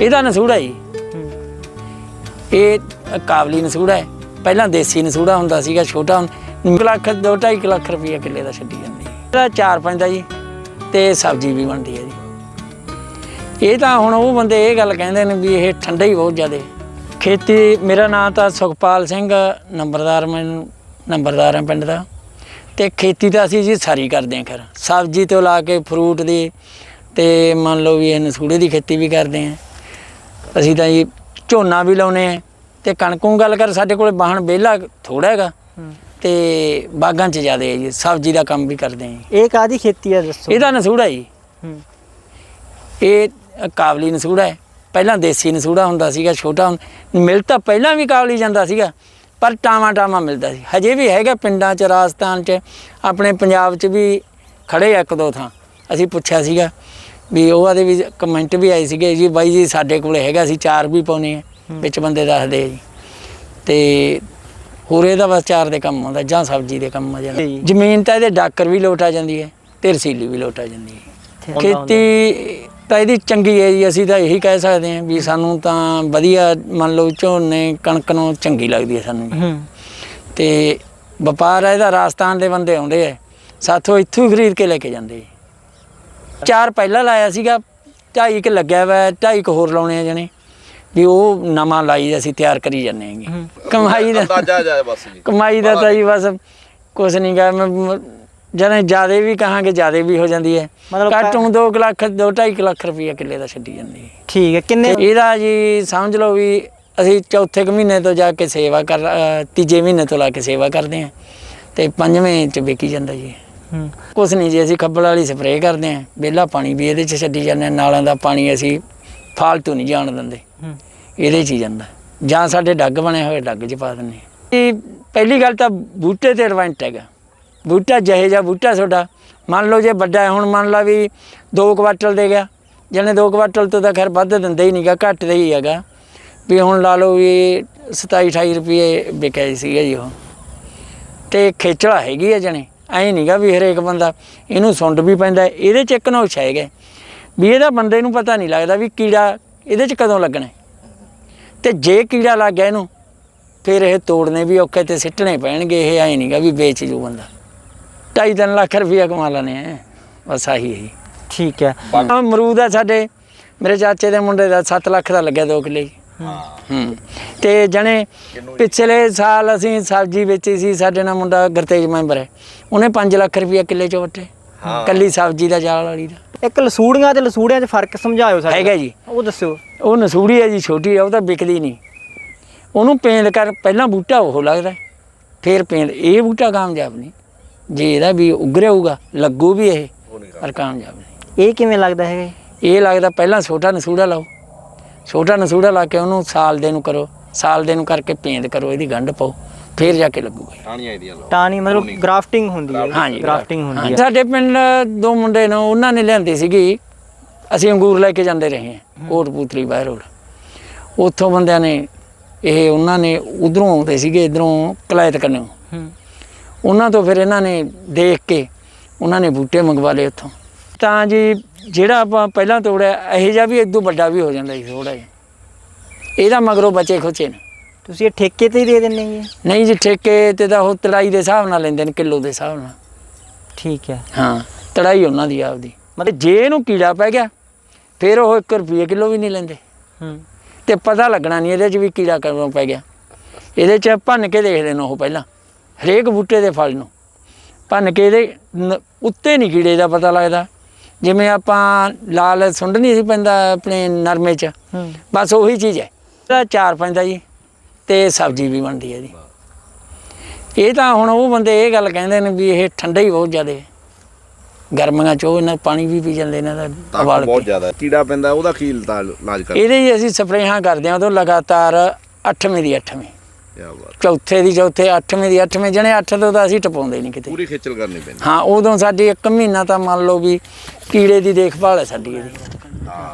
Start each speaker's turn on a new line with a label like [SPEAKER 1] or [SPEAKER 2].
[SPEAKER 1] ਇਹਦਾ ਨਸੂੜਾ ਜੀ।
[SPEAKER 2] ਹੂੰ।
[SPEAKER 1] ਇਹ ਕਾਬਲੀ ਨਸੂੜਾ ਹੈ। ਪਹਿਲਾਂ ਦੇਸੀ ਨਸੂੜਾ ਹੁੰਦਾ ਸੀਗਾ ਛੋਟਾ ਇੱਕ ਲੱਖ ਦੋ ਢਾਈ ਕੁ ਲੱਖ ਰੁਪਈਆ ਕਿੱਲੇ ਦਾ ਛੱਡੀ ਜਾਂਦੀ ਹੈ ਇਹਦਾ ਚਾਰ ਪੈਂਦਾ ਜੀ ਤੇ ਸਬਜ਼ੀ ਵੀ ਬਣਦੀ ਹੈ ਜੀ। ਇਹ ਤਾਂ ਹੁਣ ਉਹ ਬੰਦੇ ਇਹ ਗੱਲ ਕਹਿੰਦੇ ਨੇ ਵੀ ਇਹ ਠੰਡਾ ਹੀ ਬਹੁਤ ਜ਼ਿਆਦਾ। ਖੇਤੀ ਮੇਰਾ ਨਾਮ ਤਾਂ ਸੁਖਪਾਲ ਸਿੰਘ ਨੰਬਰਦਾਰ ਮੈਨੂੰ ਨੰਬਰਦਾਰ ਹਾਂ ਪਿੰਡ ਦਾ। ਤੇ ਖੇਤੀ ਤਾਂ ਅਸੀਂ ਜੀ ਸਾਰੀ ਕਰਦੇ ਹਾਂ ਖਰ। ਸਬਜ਼ੀ ਤੋਂ ਲਾ ਕੇ ਫਰੂਟ ਦੀ ਤੇ ਮੰਨ ਲਓ ਵੀ ਇਹ ਨਸੂੜੇ ਦੀ ਖੇਤੀ ਵੀ ਕਰਦੇ ਹਾਂ। ਅਸੀਂ ਤਾਂ ਜੀ ਝੋਨਾ ਵੀ ਲਾਉਨੇ ਆ ਤੇ ਕਣਕੋਂ ਗੱਲ ਕਰ ਸਾਡੇ ਕੋਲੇ ਬਾਹਣ ਵਿਹਲਾ ਥੋੜਾ ਹੈਗਾ ਤੇ ਬਾਗਾਂ 'ਚ ਜ਼ਿਆਦਾ ਹੈ ਜੀ ਸਬਜ਼ੀ ਦਾ ਕੰਮ ਵੀ ਕਰਦੇ ਜੀ।
[SPEAKER 2] ਇਹ ਕਾਦੀ ਖੇਤੀ ਆ ਦੱਸੋ?
[SPEAKER 1] ਇਹਦਾ ਨਸੂੜਾ ਜੀ। ਇਹ ਕਾਬਲੀ ਨਸੂੜਾ ਹੈ। ਪਹਿਲਾਂ ਦੇਸੀ ਨਸੂੜਾ ਹੁੰਦਾ ਸੀਗਾ ਛੋਟਾ ਮਿਲ ਤਾਂ ਪਹਿਲਾਂ ਵੀ ਕਾਬਲੀ ਜਾਂਦਾ ਸੀਗਾ ਪਰ ਟਾਮਾ ਟਾਮਾ ਮਿਲਦਾ ਸੀ। ਹਜੇ ਵੀ ਹੈਗਾ ਪਿੰਡਾਂ 'ਚ ਰਾਜਸਥਾਨ 'ਚ ਆਪਣੇ ਪੰਜਾਬ 'ਚ ਵੀ ਖੜੇ ਆ ਇੱਕ ਦੋ ਥਾਂ। ਅਸੀਂ ਪੁੱਛਿਆ ਸੀਗਾ ਵੀ ਉਹ ਆਦੇ ਵੀ ਕਮੈਂਟ ਵੀ ਆਏ ਸੀਗੇ ਜੀ ਬਾਈ ਜੀ ਸਾਡੇ ਕੋਲੇ ਹੈਗਾ ਅਸੀਂ ਚਾਰ ਵੀ ਪਾਉਨੇ ਆ ਵਿੱਚ ਬੰਦੇ ਦੱਸਦੇ ਆ ਜੀ ਤੇ ਹੋਰ ਇਹਦਾ ਬਸ ਚਾਰ ਦੇ ਕੰਮ ਆਉਂਦਾ ਜਾਂ ਸਬਜ਼ੀ ਦੇ ਕੰਮ ਆ ਜਾਂਦਾ। ਜ਼ਮੀਨ ਤਾਂ ਇਹਦੇ ਡਾਕਰ ਵੀ ਲੋਟ ਆ ਜਾਂਦੀ ਹੈ ਤੇ ਰਸੀਲੀ ਵੀ ਲੋਟ ਆ ਜਾਂਦੀ ਹੈ। ਖੇਤੀ ਤਾਂ ਇਹਦੀ ਚੰਗੀ ਹੈ ਜੀ ਅਸੀਂ ਤਾਂ ਇਹੀ ਕਹਿ ਸਕਦੇ ਹਾਂ ਵੀ ਸਾਨੂੰ ਤਾਂ ਵਧੀਆ ਮੰਨ ਲਓ ਝੋਨੇ ਕਣਕ ਨੂੰ ਚੰਗੀ ਲੱਗਦੀ ਹੈ ਸਾਨੂੰ।
[SPEAKER 2] ਹੂੰ
[SPEAKER 1] ਤੇ ਵਪਾਰ ਹੈ ਇਹਦਾ ਰਾਜਸਥਾਨ ਦੇ ਬੰਦੇ ਆਉਂਦੇ ਆ ਸਾਥੋਂ ਇੱਥੋਂ ਹੀ ਖਰੀਦ ਕੇ ਲੈ ਕੇ ਜਾਂਦੇ ਜੀ। ਚਾਰ ਪਹਿਲਾਂ ਲਾਇਆ ਸੀਗਾ ਢਾਈ ਕੁ ਲੱਗਿਆ ਵਾ ਢਾਈ ਕੁ ਹੋਰ ਲਾਉਣੇ ਆ ਜਣੇ। ਵੀ ਉਹ ਨਵਾਂ ਲਾਈ ਅਸੀਂ ਤਿਆਰ ਕਰੀ ਜਾਂਦੇ ਹੈਗੇ।
[SPEAKER 2] ਹੂੰ।
[SPEAKER 1] ਕਮਾਈ ਦਾ
[SPEAKER 3] ਅੰਦਾਜ਼ਾ ਜਾਏ ਬਸ ਜੀ।
[SPEAKER 1] ਕਮਾਈ ਦਾ ਤਾਂ ਜੀ ਬਸ ਕੁਛ ਨਹੀਂ ਗਾ ਮੈਂ ਜਨੇ ਜਿਆਦੇ ਵੀ ਕਹਾਂਗੇ ਜਿਆਦੇ ਵੀ ਹੋ ਜਾਂਦੀ ਹੈ।
[SPEAKER 2] ਮਤਲਬ
[SPEAKER 1] ਘੱਟੋਂ 2 ਲੱਖ 2.5 ਲੱਖ ਰੁਪਈਆ ਕਿੱਲੇ ਦਾ ਛੱਡੀ ਜਾਂਦੀ ਹੈ।
[SPEAKER 2] ਠੀਕ ਹੈ ਕਿੰਨੇ
[SPEAKER 1] ਇਹਦਾ ਜੀ ਸਮਝ ਲਓ ਵੀ ਅਸੀਂ ਚੌਥੇ ਕੁ ਮਹੀਨੇ ਤੋਂ ਜਾ ਕੇ ਸੇਵਾ ਕਰ ਤੀਜੇ ਮਹੀਨੇ ਤੋਂ ਲਾ ਕੇ ਸੇਵਾ ਕਰਦੇ ਹਾਂ। ਤੇ ਪੰਜਵੇਂ ਚ ਵਿਕੀ ਜਾਂਦਾ ਜੀ। ਕੁਛ ਨਹੀਂ ਜੀ ਅਸੀਂ ਖੱਬਲ ਵਾਲੀ ਸਪਰੇਅ ਕਰਦੇ ਹਾਂ। ਵਿਹਲਾ ਪਾਣੀ ਵੀ ਇਹਦੇ ਚ ਛੱਡੀ ਜਾਂਦੇ ਨਾਲਾਂ ਦਾ ਪਾਣੀ ਅਸੀਂ ਫਾਲਤੂ ਨਹੀਂ ਜਾਣ ਦਿੰਦੇ। ਇਹਦੇ ਚ ਹੀ ਜਾਂਦਾ। ਜਾਂ ਸਾਡੇ ਡੱਗ ਬਣੇ ਹੋਏ ਡੱਗ ਚ ਪਾ ਦਿੰਦੇ ਹਾਂ। ਇਹ ਪਹਿਲੀ ਗੱਲ ਤਾਂ ਬੂਟੇ ਤੇ ਐਡਵਾਂਟ ਹੈਗਾ। ਬੂਟਾ ਜਿਹੇ ਜਿਹਾ ਬੂਟਾ ਤੁਹਾਡਾ ਮੰਨ ਲਓ ਜੇ ਵੱਡਾ ਹੈ ਹੁਣ ਮੰਨ ਲਾ ਵੀ 2 ਕੁਆਟਲ ਦੇ ਗਿਆ। ਜਿਹਨੇ 2 ਕੁਆਟਲ ਤੋਂ ਤਾਂ ਖੈਰ ਵੱਧ ਦਿੰਦਾ ਹੀ ਨਹੀਂਗਾ ਘੱਟ ਦਾ ਹੀ ਹੈਗਾ। ਵੀ ਹੁਣ ਲਾ ਲਓ ਵੀ 27 28 ਰੁਪਏ ਵਿਕਿਆ ਸੀਗਾ ਜੀ ਉਹ। ਤੇ ਖੇਚਲਾ ਹੈਗੀ ਆ ਜਣੇ। ਐਂ ਨਹੀਂਗਾ ਵੀ ਹਰੇਕ ਬੰਦਾ ਇਹਨੂੰ ਸੁੰਡ ਵੀ ਪੈਂਦਾ। ਇਹਦੇ ਚ ਇੱਕ ਨੋਛ ਹੈਗਾ ਵੀ ਇਹਦਾ ਬੰਦੇ ਨੂੰ ਪਤਾ ਨਹੀਂ ਲੱਗਦਾ ਵੀ ਕੀੜਾ ਇਹਦੇ ਚ ਕਦੋਂ ਲੱਗਣਾ। ਤੇ ਜੇ ਕੀੜਾ ਲੱਗ ਗਿਆ ਇਹਨੂੰ ਫਿਰ ਇਹ ਤੋੜਨੇ ਵੀ ਔਖੇ ਤੇ ਸਿੱਟਣੇ ਪੈਣਗੇ ਇਹ ਐਂ ਨਹੀਂਗਾ ਵੀ ਵੇਚ ਜੂ ਬੰਦਾ ਢਾਈ ਤਿੰਨ ਲੱਖ ਰੁਪਇਆ ਕਮਾ ਲੈਣੇ ਆ ਬਸ ਆਹੀ ਹੈ
[SPEAKER 2] ਠੀਕ ਹੈ
[SPEAKER 1] ਆਹ ਅਮਰੂਦ ਆ ਸਾਡੇ ਮੇਰੇ ਚਾਚੇ ਦੇ ਮੁੰਡੇ ਦਾ 7 ਲੱਖ ਦਾ ਲੱਗਿਆ 2 ਕਿੱਲੇ ਹੂੰ। ਤੇ ਜਣੇ ਪਿਛਲੇ ਸਾਲ ਅਸੀਂ ਸਬਜ਼ੀ ਵੇਚੀ ਸੀ ਸਾਡੇ ਨਾਲ ਮੁੰਡਾ ਗੁਰਤੇਜ ਮੈਂਬਰ ਹੈ। ਉਹਨੇ 5 ਲੱਖ ਰੁਪਇਆ ਕਿੱਲੇ ਚੋਂ ਵੱਟੇ। ਕੱਲੀ ਸਬਜ਼ੀ ਦਾ ਜਾਲ ਵਾਲੀ ਦਾ।
[SPEAKER 2] ਇੱਕ ਲਸੂੜੀਆਂ ਤੇ ਲਸੂੜਿਆਂ 'ਚ ਫ਼ਰਕ ਸਮਝਾਇਓ ਸਾਡੇ।
[SPEAKER 1] ਹੈਗਾ ਜੀ।
[SPEAKER 2] ਉਹ ਦੱਸਿਓ।
[SPEAKER 1] ਉਹ ਨਸੂੜੀ ਹੈ ਜੀ ਛੋਟੀ ਹੈ ਉਹ ਤਾਂ ਵਿਕਦੀ ਨਹੀਂ। ਉਹਨੂੰ ਪੇਂਦ ਕਰ ਪਹਿਲਾਂ ਬੂਟਾ ਉਹ ਲੱਗਦਾ। ਫਿਰ ਪੇਂਦ ਇਹ ਬੂਟਾ ਕਾਮਯਾਬ ਨਹੀਂ। ਜੇ ਇਹਦਾ ਵੀ ਉਗਰਿਆ ਹੋਊਗਾ ਲੱਗੂ ਵੀ ਇਹ ਪਰ ਕਾਮਯਾਬ ਨਹੀਂ।
[SPEAKER 2] ਇਹ ਕਿਵੇਂ ਲੱਗਦਾ ਹੈਗਾ
[SPEAKER 1] ਇਹ ਲੱਗਦਾ ਪਹਿਲਾਂ ਛੋਟਾ ਨਸੂੜਾ ਲਾਓ। ਛੋਟਾ ਨਸੂੜਾ ਲਾ ਕੇ ਉਹਨੂੰ ਸਾਲ ਦੇ ਨੂੰ ਕਰੋ ਸਾਲ ਦੇ ਨੂੰ ਕਰਕੇ ਪੇਂਦ ਕਰੋ ਇਹਦੀ ਗੰਢ ਪਾਓ ਫਿਰ ਜਾ ਕੇ ਲੱਗੂਗਾ। ਇਹ।
[SPEAKER 3] ਟਾਣੀਆਂ ਇਹਦੀਆਂ ਲਓ।
[SPEAKER 2] ਟਾਣੀ ਮਤਲਬ ਗ੍ਰਾਫਟਿੰਗ ਹੁੰਦੀ ਹੈ
[SPEAKER 1] ਹਾਂਜੀ
[SPEAKER 2] ਗ੍ਰਾਫਟਿੰਗ ਹੁੰਦੀ। ਹੈ।
[SPEAKER 1] ਸਾਡੇ ਪਿੰਡ ਦੋ ਮੁੰਡੇ ਨੇ ਉਹਨਾਂ ਨੇ ਲਿਆਂਦੀ ਸੀਗੀ ਅਸੀਂ ਅੰਗੂਰ ਲੈ ਕੇ ਜਾਂਦੇ ਰਹੇ ਹਾਂ ਕੋਟਪੂਤਲੀ ਬਾਹਰ ਰੋਡ। ਉੱਥੋਂ ਬੰਦਿਆਂ ਨੇ ਇਹ ਉਹਨਾਂ ਨੇ ਉਧਰੋਂ ਆਉਂਦੇ ਸੀਗੇ ਇਧਰੋਂ ਕਲਾਇਤ ਕਰਨੋਂ
[SPEAKER 2] ਹੂੰ।
[SPEAKER 1] ਉਹਨਾਂ ਤੋਂ ਫਿਰ ਇਹਨਾਂ ਨੇ ਦੇਖ ਕੇ ਉਹਨਾਂ ਨੇ ਬੂਟੇ ਮੰਗਵਾ ਲਏ ਉੱਥੋਂ। ਤਾਂ ਜੀ ਜਿਹੜਾ ਆਪਾਂ ਪਹਿਲਾਂ ਤੋੜਿਆ ਇਹ ਜਿਹਾ ਵੀ ਇਦੋਂ ਵੱਡਾ ਵੀ ਹੋ ਜਾਂਦਾ ਜੀ ਥੋੜਾ ਜਿਹਾ। ਇਹਦਾ ਮਗਰੋਂ ਬਚੇ ਖੁਚੇ ਨੇ।
[SPEAKER 2] ਤੁਸੀਂ ਇਹ ਠੇਕੇ ਤੇ ਹੀ ਦੇ ਦਿੰਦੇ ਜੀ?
[SPEAKER 1] ਨਹੀਂ ਜੀ ਠੇਕੇ ਤੇ ਤਾਂ ਉਹ ਤੜਾਈ ਦੇ ਹਿਸਾਬ ਨਾਲ ਲੈਂਦੇ ਨੇ ਕਿਲੋ ਦੇ ਹਿਸਾਬ ਨਾਲ।
[SPEAKER 2] ਠੀਕ ਹੈ।
[SPEAKER 1] ਹਾਂ ਤੜਾਈ ਉਹਨਾਂ ਦੀ ਆਪਦੀ। ਮਤਲਬ ਜੇ ਇਹਨੂੰ ਕੀੜਾ ਪੈ ਗਿਆ ਫਿਰ ਉਹ 1 ਰੁਪਏ ਕਿਲੋ ਵੀ ਨਹੀਂ ਲੈਂਦੇ।
[SPEAKER 2] ਹੂੰ।
[SPEAKER 1] ਤੇ ਪਤਾ ਲੱਗਣਾ ਨਹੀਂ ਇਹਦੇ 'ਚ ਵੀ ਕੀੜਾ ਕਦੋਂ ਪੈ ਗਿਆ। ਇਹਦੇ 'ਚ ਭੰਨ ਕੇ ਦੇਖਦੇ ਨੇ ਉਹ ਪਹਿਲਾਂ ਹਰੇਕ ਬੂਟੇ ਦੇ ਫਲ ਨੂੰ। ਭੰਨ ਕੇ ਇਹਦੇ ਉੱਤੇ ਨਹੀਂ ਕੀੜੇ ਦਾ ਪਤਾ ਲੱਗਦਾ। ਜਿਵੇਂ ਆਪਾਂ ਲਾਲ ਸੁੰਡ ਨਹੀਂ ਸੀ ਪੈਂਦਾ ਆਪਣੇ ਨਰਮੇ 'ਚ ਬਸ ਉਹੀ ਚੀਜ਼ ਹੈ। ਇਹਦਾ ਚਾਰ ਪੈਂਦਾ ਜੀ ਤੇ ਸਬਜ਼ੀ ਵੀ ਬਣਦੀ ਹੈ ਜੀ। ਇਹ ਤਾਂ ਹੁਣ ਉਹ ਬੰਦੇ ਇਹ ਗੱਲ ਕਹਿੰਦੇ ਨੇ ਵੀ ਇਹ ਠੰਡਾ ਹੀ ਬਹੁਤ ਜ਼ਿਆਦਾ ਹੈ। ਗਰਮੀਆਂ 'ਚ ਉਹ ਇਹਨਾਂ ਪਾਣੀ ਵੀ ਪੀ ਜਾਂਦੇ ਇਹਨਾਂ ਦਾ ਉਬਾਲ
[SPEAKER 3] ਬਹੁਤ ਜ਼ਿਆਦਾ ਕੀੜਾ ਪੈਂਦਾ ਉਹਦਾ ਕੀ ਇਲਾਜ ਕਰ
[SPEAKER 1] ਇਹਦੇ ਹੀ ਅਸੀਂ ਸਪਰੇਹਾਂ ਕਰਦੇ ਹਾਂ ਉਦੋਂ ਲਗਾਤਾਰ 8ਵੀਂ ਦੀ 8ਵੀਂ
[SPEAKER 3] ਕਿਆ ਬਾਤ
[SPEAKER 1] ਚੌਥੇ ਦੀ ਚੌਥੇ 8ਵੀਂ ਦੀ 8ਵੀਂ ਜਣੇ 8 ਤੋਂ ਤਾਂ ਅਸੀਂ ਟਪਾਉਂਦੇ ਨਹੀਂ ਕਿਤੇ।
[SPEAKER 3] ਪੂਰੀ ਖੇਚਲ ਕਰਨੀ ਪੈਂਦੀ।
[SPEAKER 1] ਹਾਂ ਉਦੋਂ ਸਾਡੀ ਇੱਕ ਮਹੀਨਾ ਤਾਂ ਮੰਨ ਲਓ ਵੀ ਕੀੜੇ ਦੀ ਦੇਖਭਾਲ ਹੈ ਸਾਡੀ ਇਹਦੀ।